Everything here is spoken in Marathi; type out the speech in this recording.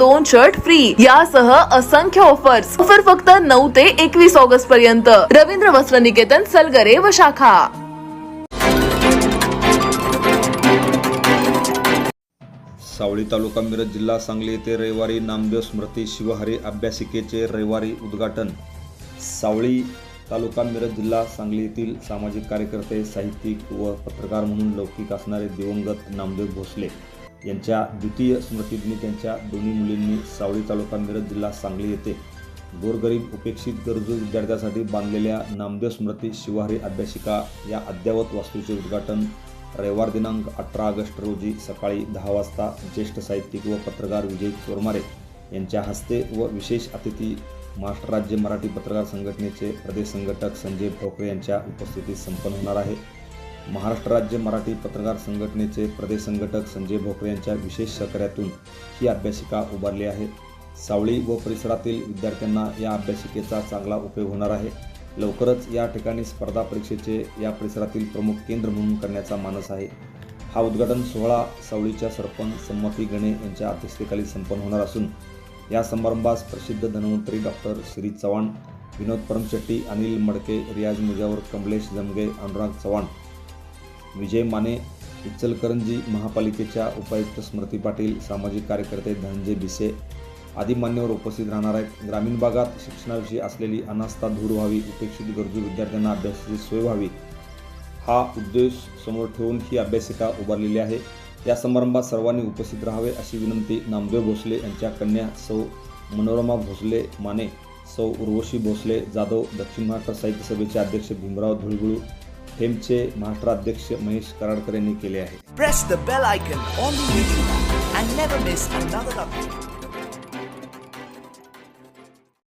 दोन शर्ट फ्री यासह असंख्य ऑफर्स ऑफर फक्त नऊ ते एकवीस ऑगस्ट पर्यंत. रवींद्र वस्त्र निकेतन सलगरे व शाखा. सावळी तालुका मिरज जिल्हा सांगली येथे रविवारी नामदेव स्मृती शिवहरी अभ्यासिकेचे रविवारी उद्घाटन. सावळी तालुका मिरज जिल्हा सांगली येथील सामाजिक कार्यकर्ते साहित्यिक व पत्रकार म्हणून लौकिक असणारे दिवंगत नामदेव भोसले. यांच्या द्वितीय स्मृतिदिनी त्यांच्या दोन्ही मुलींनी सावळी तालुका मिरज जिल्हा सांगली येथे गोरगरीब उपेक्षित गरजू विद्यार्थ्यांसाठी बांधलेल्या नामदेव स्मृती शिवहरी अभ्यासिका या अद्ययावत वास्तूचे उद्घाटन रविवार दिनांक अठरा ऑगस्ट रोजी सकाळी दहा वाजता ज्येष्ठ साहित्यिक व पत्रकार विजय चोरमारे यांच्या हस्ते व विशेष अतिथी महाराष्ट्र राज्य मराठी पत्रकार संघटनेचे प्रदेश संघटक संजय भोकरे यांच्या उपस्थितीत संपन्न होणार आहे. महाराष्ट्र राज्य मराठी पत्रकार संघटनेचे प्रदेश संघटक संजय भोकरे यांच्या विशेष सहकार्यातून ही अभ्यासिका उभारली आहे. सावळी व परिसरातील विद्यार्थ्यांना या अभ्यासिकेचा चांगला उपयोग होणार आहे. लवकरच या ठिकाणी स्पर्धा परीक्षेचे या परिसरातील प्रमुख केंद्र म्हणून करण्याचा मानस आहे. हा उद्घाटन सोहळा सावळीच्या सरपंच संमती गणे यांच्या अध्यक्षतेखाली संपन्न होणार असून या समारंभास प्रसिद्ध धनवंतरी डॉक्टर श्री चव्हाण विनोद परमशेट्टी अनिल मडके रियाज मुजावर कमलेश जमगे अनुराग चव्हाण विजय माने इचलकरंजी महापालिकेच्या उपायुक्त स्मृती पाटील सामाजिक कार्यकर्ते धनंजय भिसे आदी मान्यवर उपस्थित राहणार आहेत. ग्रामीण भागात शिक्षणाविषयी असलेली अनास्था दूर व्हावी उपेक्षित गरजू विद्यार्थ्यांना अभ्यासाची सोय व्हावी हा उद्देश समोर ठेवून ही अभ्यासिका उभारलेली आहे. या समारंभात सर्वांनी उपस्थित राहावे अशी विनंती नामदेव भोसले यांच्या कन्या सौ मनोरमा भोसले माने सौ उर्वशी भोसले जाधव दक्षिण महाराष्ट्र साहित्य सभेचे अध्यक्ष भीमराव धुळगुळू हेमचे महाराष्ट्राध्यक्ष महेश कराडकर यांनी केले आहे. Press the bell icon on the YouTube and never miss another update